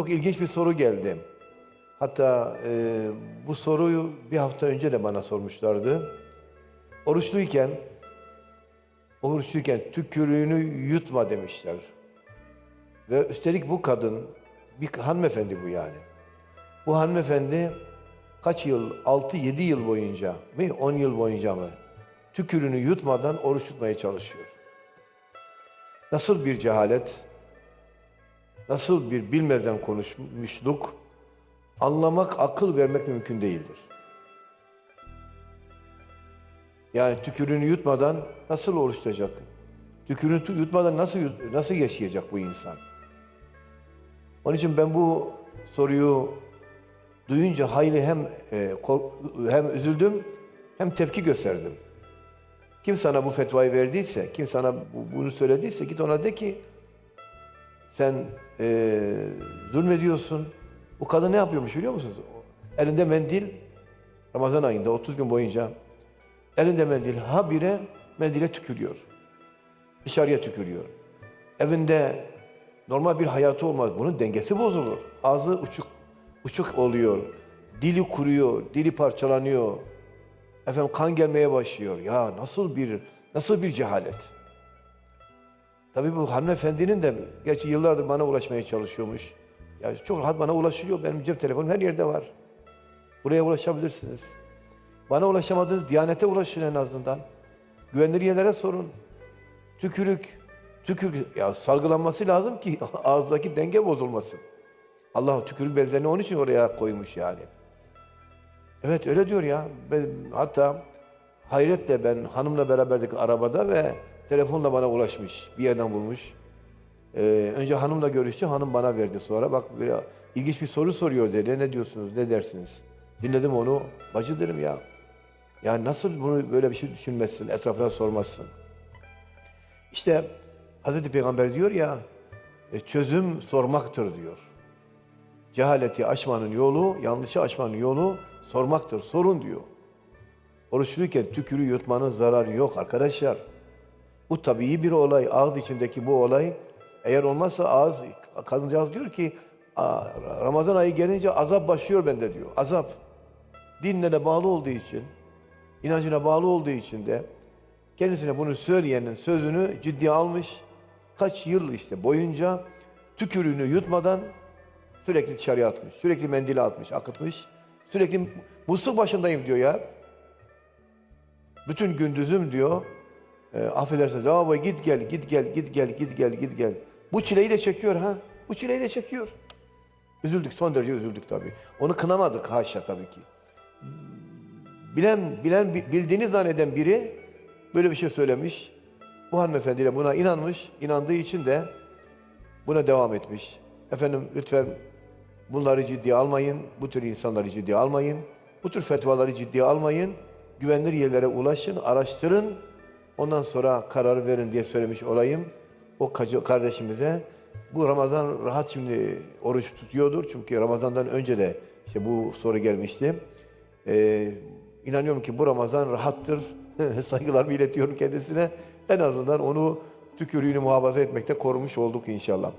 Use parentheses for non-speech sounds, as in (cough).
Çok ilginç bir soru geldi. Hatta e, bu soruyu bir hafta önce de bana sormuşlardı. Oruçluyken, oruçluyken tükürüğünü yutma demişler. Ve üstelik bu kadın, bir hanımefendi bu yani. Bu hanımefendi kaç yıl, 6-7 yıl boyunca mi, 10 yıl boyunca mı tükürüğünü yutmadan oruç tutmaya çalışıyor. Nasıl bir cehalet, nasıl bir bilmeden konuşmuşluk, anlamak, akıl vermek mümkün değildir. Yani tükürüğünü yutmadan nasıl oruç tutacak? Tükürüğünü tu- yutmadan nasıl nasıl yaşayacak bu insan? Onun için ben bu soruyu duyunca hayli hem e, hem üzüldüm hem tepki gösterdim. Kim sana bu fetvayı verdiyse, kim sana bu- bunu söylediyse git ona de ki sen e, zulmediyorsun. Bu kadın ne yapıyormuş biliyor musunuz? Elinde mendil, Ramazan ayında 30 gün boyunca elinde mendil habire mendile tükürüyor. Dışarıya tükürüyor. Evinde normal bir hayatı olmaz. Bunun dengesi bozulur. Ağzı uçuk uçuk oluyor. Dili kuruyor, dili parçalanıyor. Efendim kan gelmeye başlıyor. Ya nasıl bir nasıl bir cehalet. Tabii bu hanımefendinin de gerçi yıllardır bana ulaşmaya çalışıyormuş. Ya çok rahat bana ulaşılıyor. Benim cep telefonum her yerde var. Buraya ulaşabilirsiniz. Bana ulaşamadınız, Diyanete ulaşın en azından. Güvenilir yerlere sorun. Tükürük, tükürük ya salgılanması lazım ki (laughs) ağızdaki denge bozulmasın. Allah tükürük bezlerini onun için oraya koymuş yani. Evet öyle diyor ya. Ben, hatta hayretle ben hanımla beraberdik arabada ve telefonla bana ulaşmış. Bir yerden bulmuş. Ee, önce hanımla görüştü, hanım bana verdi sonra. Bak böyle ilginç bir soru soruyor dedi. Ne diyorsunuz, ne dersiniz? Dinledim onu. Bacı dedim ya. Yani nasıl bunu böyle bir şey düşünmezsin, etrafına sormazsın? İşte Hazreti Peygamber diyor ya, e, çözüm sormaktır diyor. Cehaleti aşmanın yolu, yanlışı aşmanın yolu sormaktır. Sorun diyor. Oruçluyken tükürü yutmanın zararı yok arkadaşlar. Bu tabii bir olay. Ağız içindeki bu olay. Eğer olmazsa ağız, kadıncağız diyor ki "Aa, Ramazan ayı gelince azap başlıyor bende diyor. Azap. Dinlere bağlı olduğu için, inancına bağlı olduğu için de kendisine bunu söyleyenin sözünü ciddiye almış. Kaç yıl işte boyunca tükürüğünü yutmadan sürekli dışarıya atmış. Sürekli mendili atmış, akıtmış. Sürekli musluk başındayım diyor ya. Bütün gündüzüm diyor. E, affedersiniz ama git gel, git gel, git gel, git gel, git gel. Bu çileyi de çekiyor ha. Bu çileyi de çekiyor. Üzüldük, son derece üzüldük tabii. Onu kınamadık haşa tabii ki. Bilen, bilen, bildiğini zanneden biri böyle bir şey söylemiş. Bu hanımefendi de buna inanmış. inandığı için de buna devam etmiş. Efendim lütfen bunları ciddiye almayın. Bu tür insanları ciddiye almayın. Bu tür fetvaları ciddiye almayın. Güvenilir yerlere ulaşın, araştırın. Ondan sonra karar verin diye söylemiş olayım. O kardeşimize bu Ramazan rahat şimdi oruç tutuyordur. Çünkü Ramazan'dan önce de işte bu soru gelmişti. Ee, inanıyorum ki bu Ramazan rahattır. (laughs) Saygılarımı iletiyorum kendisine. En azından onu tükürüğünü muhafaza etmekte korumuş olduk inşallah.